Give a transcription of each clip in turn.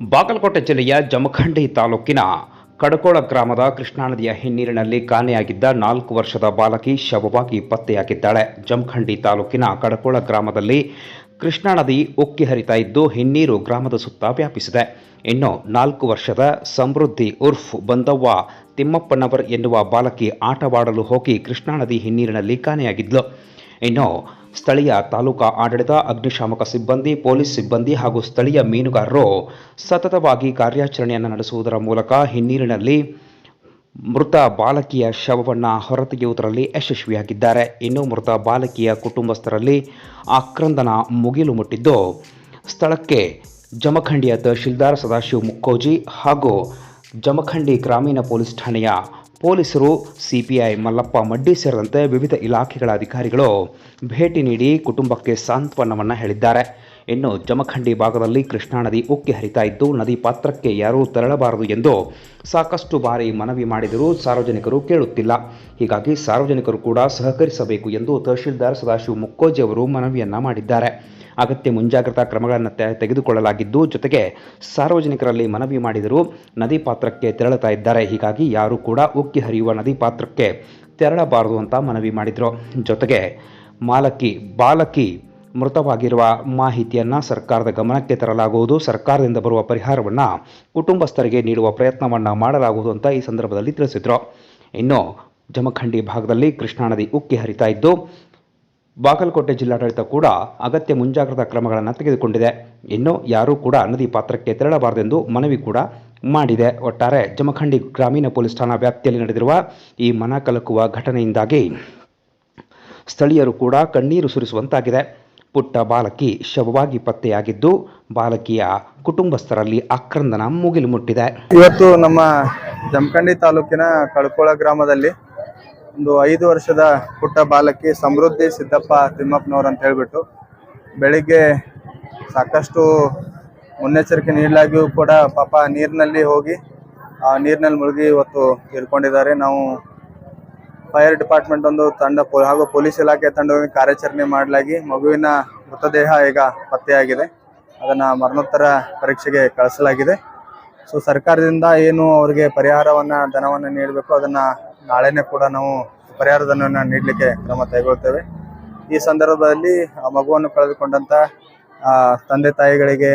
ಬಾಗಲಕೋಟೆ ಜಿಲ್ಲೆಯ ಜಮಖಂಡಿ ತಾಲೂಕಿನ ಕಡಕೋಳ ಗ್ರಾಮದ ಕೃಷ್ಣಾ ನದಿಯ ಹಿನ್ನೀರಿನಲ್ಲಿ ಕಾಣೆಯಾಗಿದ್ದ ನಾಲ್ಕು ವರ್ಷದ ಬಾಲಕಿ ಶವವಾಗಿ ಪತ್ತೆಯಾಗಿದ್ದಾಳೆ. ಜಮಖಂಡಿ ತಾಲೂಕಿನ ಕಡಕೋಳ ಗ್ರಾಮದಲ್ಲಿ ಕೃಷ್ಣಾ ನದಿ ಉಕ್ಕಿ ಹರಿತಾ ಇದ್ದು ಹಿನ್ನೀರು ಗ್ರಾಮದ ಸುತ್ತ ವ್ಯಾಪಿಸಿದೆ. ಇನ್ನು ನಾಲ್ಕು ವರ್ಷದ ಸಮೃದ್ಧಿ ಉರ್ಫ್ ಬಂದವ್ವ ತಿಮ್ಮಪ್ಪನವರ್ ಎನ್ನುವ ಬಾಲಕಿ ಆಟವಾಡಲು ಹೋಗಿ ಕೃಷ್ಣಾ ನದಿ ಹಿನ್ನೀರಿನಲ್ಲಿ ಕಾಣೆಯಾಗಿದ್ಲು. ಇನ್ನು ಸ್ಥಳೀಯ ತಾಲೂಕಾ ಆಡಳಿತ, ಅಗ್ನಿಶಾಮಕ ಸಿಬ್ಬಂದಿ, ಪೊಲೀಸ್ ಸಿಬ್ಬಂದಿ ಹಾಗೂ ಸ್ಥಳೀಯ ಮೀನುಗಾರರು ಸತತವಾಗಿ ಕಾರ್ಯಾಚರಣೆಯನ್ನು ನಡೆಸುವುದರ ಮೂಲಕ ಹಿನ್ನೀರಿನಲ್ಲಿ ಮೃತ ಬಾಲಕಿಯ ಶವವನ್ನು ಹೊರತೆಗೆಯುವುದರಲ್ಲಿ ಯಶಸ್ವಿಯಾಗಿದ್ದಾರೆ. ಇನ್ನು ಮೃತ ಬಾಲಕಿಯ ಕುಟುಂಬಸ್ಥರಲ್ಲಿ ಆಕ್ರಂದನ ಮುಗಿಲು ಮುಟ್ಟಿದ್ದು, ಸ್ಥಳಕ್ಕೆ ಜಮಖಂಡಿಯ ತಹಶೀಲ್ದಾರ್ ಸದಾಶಿವ ಮುಕ್ಕೋಜಿ ಹಾಗೂ ಜಮಖಂಡಿ ಗ್ರಾಮೀಣ ಪೊಲೀಸ್ ಠಾಣೆಯ ಪೊಲೀಸರು, ಸಿಪಿಐ, ಮಲ್ಲಪ್ಪ, ಮಡ್ಡಿ ಸೇರಿದಂತೆ ವಿವಿಧ ಇಲಾಖೆಗಳ ಅಧಿಕಾರಿಗಳು ಭೇಟಿ ನೀಡಿ ಕುಟುಂಬಕ್ಕೆ ಸಾಂತ್ವನವನ್ನು ಹೇಳಿದ್ದಾರೆ. ಇನ್ನು ಜಮಖಂಡಿ ಭಾಗದಲ್ಲಿ ಕೃಷ್ಣಾ ನದಿ ಉಕ್ಕಿ ಹರಿತಾ ಇದ್ದು, ನದಿ ಪಾತ್ರಕ್ಕೆ ಯಾರೂ ತೆರಳಬಾರದು ಎಂದು ಸಾಕಷ್ಟು ಬಾರಿ ಮನವಿ ಮಾಡಿದರೂ ಸಾರ್ವಜನಿಕರು ಕೇಳುತ್ತಿಲ್ಲ. ಹೀಗಾಗಿ ಸಾರ್ವಜನಿಕರು ಕೂಡ ಸಹಕರಿಸಬೇಕು ಎಂದು ತಹಶೀಲ್ದಾರ್ ಸದಾಶಿವ ಮುಕ್ಕೋಜಿ ಅವರು ಮನವಿಯನ್ನ ಮಾಡಿದ್ದಾರೆ. ಅಗತ್ಯ ಮುಂಜಾಗ್ರತಾ ಕ್ರಮಗಳನ್ನು ತೆಗೆದುಕೊಳ್ಳಲಾಗಿದ್ದು, ಜೊತೆಗೆ ಸಾರ್ವಜನಿಕರಲ್ಲಿ ಮನವಿ ಮಾಡಿದರೂ ನದಿ ಪಾತ್ರಕ್ಕೆ ತೆರಳುತ್ತಾ ಇದ್ದಾರೆ. ಹೀಗಾಗಿ ಯಾರೂ ಕೂಡ ಉಕ್ಕಿ ಹರಿಯುವ ನದಿ ಪಾತ್ರಕ್ಕೆ ತೆರಳಬಾರದು ಅಂತ ಮನವಿ ಮಾಡಿದರು. ಜೊತೆಗೆ ಮಾಲಕಿ, ಬಾಲಕಿ ಮೃತವಾಗಿರುವ ಮಾಹಿತಿಯನ್ನು ಸರ್ಕಾರದ ಗಮನಕ್ಕೆ ತರಲಾಗುವುದು. ಸರ್ಕಾರದಿಂದ ಬರುವ ಪರಿಹಾರವನ್ನು ಕುಟುಂಬಸ್ಥರಿಗೆ ನೀಡುವ ಪ್ರಯತ್ನವನ್ನು ಮಾಡಲಾಗುವುದು ಅಂತ ಈ ಸಂದರ್ಭದಲ್ಲಿ ತಿಳಿಸಿದರು. ಇನ್ನು ಜಮಖಂಡಿ ಭಾಗದಲ್ಲಿ ಕೃಷ್ಣಾ ನದಿ ಉಕ್ಕಿ ಹರಿತಾ ಇದ್ದು ಬಾಗಲಕೋಟೆ ಜಿಲ್ಲಾಡಳಿತ ಕೂಡ ಅಗತ್ಯ ಮುಂಜಾಗ್ರತಾ ಕ್ರಮಗಳನ್ನು ತೆಗೆದುಕೊಂಡಿದೆ. ಇನ್ನು ಯಾರೂ ಕೂಡ ನದಿ ಪಾತ್ರಕ್ಕೆ ತೆರಳಬಾರದೆಂದು ಮನವಿ ಕೂಡ ಮಾಡಿದೆ. ಒಟ್ಟಾರೆ ಜಮಖಂಡಿ ಗ್ರಾಮೀಣ ಪೊಲೀಸ್ ಠಾಣಾ ವ್ಯಾಪ್ತಿಯಲ್ಲಿ ನಡೆದಿರುವ ಈ ಮನ ಕಲಕುವ ಘಟನೆಯಿಂದಾಗಿ ಸ್ಥಳೀಯರು ಕೂಡ ಕಣ್ಣೀರು ಸುರಿಸುವಂತಾಗಿದೆ. ಪುಟ್ಟ ಬಾಲಕಿ ಶವವಾಗಿ ಪತ್ತೆಯಾಗಿದ್ದು ಬಾಲಕಿಯ ಕುಟುಂಬಸ್ಥರಲ್ಲಿ ಆಕ್ರಂದನ ಮುಗಿಲು ಮುಟ್ಟಿದೆ. ಇವತ್ತು ನಮ್ಮ ಜಮಖಂಡಿ ತಾಲೂಕಿನ ಕಳ್ಕೊಳ ಗ್ರಾಮದಲ್ಲಿ ಒಂದು ಐದು ವರ್ಷದ ಪುಟ್ಟ ಬಾಲಕಿ ಸಮೃದ್ಧಿ ಸಿದ್ದಪ್ಪ ತಿಮ್ಮಪ್ಪನವ್ರು ಅಂತ ಹೇಳ್ಬಿಟ್ಟು ಬೆಳಿಗ್ಗೆ ಸಾಕಷ್ಟು ಮುನ್ನೆಚ್ಚರಿಕೆ ನೀಡಲಾಗಿಯೂ ಕೂಡ ಪಾಪ ನೀರಿನಲ್ಲಿ ಹೋಗಿ ಆ ನೀರಿನಲ್ಲಿ ಮುಳುಗಿ ಇವತ್ತು ಇರ್ಕೊಂಡಿದ್ದಾರೆ. ನಾವು ಫೈರ್ ಡಿಪಾರ್ಟ್ಮೆಂಟ್ ಒಂದು ತಂಡ ಹಾಗೂ ಪೊಲೀಸ್ ಇಲಾಖೆ ತಂಡವನ್ನು ಕಾರ್ಯಾಚರಣೆ ಮಾಡಲಾಗಿ ಮಗುವಿನ ಮೃತದೇಹ ಈಗ ಪತ್ತೆಯಾಗಿದೆ. ಅದನ್ನು ಮರಣೋತ್ತರ ಪರೀಕ್ಷೆಗೆ ಕಳಿಸಲಾಗಿದೆ. ಸೊ ಸರ್ಕಾರದಿಂದ ಏನು ಅವರಿಗೆ ಪರಿಹಾರವನ್ನು ಧನವನ್ನು ನೀಡಬೇಕು, ಅದನ್ನ ನಾಳೆನೇ ಕೂಡ ನಾವು ಪರಿಹಾರ ಧನವನ್ನ ನೀಡಲಿಕ್ಕೆ ಕ್ರಮ ಕೈಗೊಳ್ತೇವೆ ಈ ಸಂದರ್ಭದಲ್ಲಿ ಆ ಮಗುವನ್ನು ಕಳೆದುಕೊಂಡಂತ ತಂದೆ ತಾಯಿಗಳಿಗೆ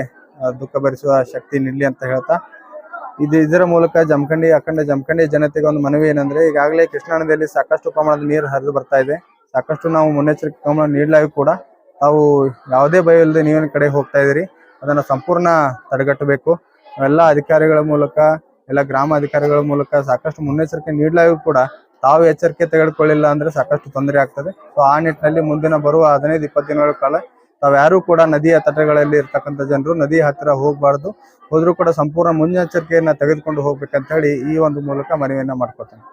ದುಃಖ ಭರಿಸುವ ಶಕ್ತಿ ನೀಡಲಿ ಅಂತ ಹೇಳ್ತಾ, ಇದು ಇದರ ಮೂಲಕ ಜಮಖಂಡಿ, ಅಖಂಡ ಜಮಖಂಡಿ ಜನತೆಗೆ ಒಂದು ಮನವಿ ಏನಂದ್ರೆ, ಈಗಾಗಲೇ ಕೃಷ್ಣಾ ನದಿಯಲ್ಲಿ ಸಾಕಷ್ಟು ಪ್ರಮಾಣದ ನೀರು ಹರಿದು ಬರ್ತಾ ಇದೆ. ಸಾಕಷ್ಟು ನಾವು ಮುನ್ನೆಚ್ಚರಿಕೆ ಕ್ರಮ ನೀಡಲಾಗಿ ಕೂಡ ತಾವು ಯಾವುದೇ ಭಯ ಇಲ್ಲದೆ ನೀವಿನ ಕಡೆ ಹೋಗ್ತಾ ಇದ್ದೀರಿ. ಅದನ್ನ ಸಂಪೂರ್ಣ ತಡೆಗಟ್ಟಬೇಕು. ಎಲ್ಲ ಅಧಿಕಾರಿಗಳ ಮೂಲಕ ಎಲ್ಲ ಗ್ರಾಮ ಅಧಿಕಾರಿಗಳ ಮೂಲಕ ಸಾಕಷ್ಟು ಮುನ್ನೆಚ್ಚರಿಕೆ ನೀಡಲಾಗಿ ಕೂಡ ತಾವು ಎಚ್ಚರಿಕೆ ತೆಗೆದುಕೊಳ್ಳಿಲ್ಲ ಅಂದ್ರೆ ಸಾಕಷ್ಟು ತೊಂದರೆ ಆಗ್ತದೆ. ಸೊ ಆ ನಿಟ್ಟಿನಲ್ಲಿ ಮುಂದಿನ ಬರುವ ಹದಿನೈದು, ಇಪ್ಪತ್ತು ದಿನಗಳ ಕಾಲ ತಾವ್ಯಾರೂ ಕೂಡ ನದಿಯ ತಟಗಳಲ್ಲಿ ಇರ್ತಕ್ಕಂಥ ಜನರು ನದಿ ಹತ್ತಿರ ಹೋಗಬಾರ್ದು. ಹೋದ್ರೂ ಕೂಡ ಸಂಪೂರ್ಣ ಮುನ್ನೆಚ್ಚರಿಕೆಯನ್ನ ತೆಗೆದುಕೊಂಡು ಹೋಗ್ಬೇಕಂತ ಹೇಳಿ ಈ ಒಂದು ಮೂಲಕ ಮನವಿಯನ್ನ ಮಾಡ್ಕೊತೇನೆ.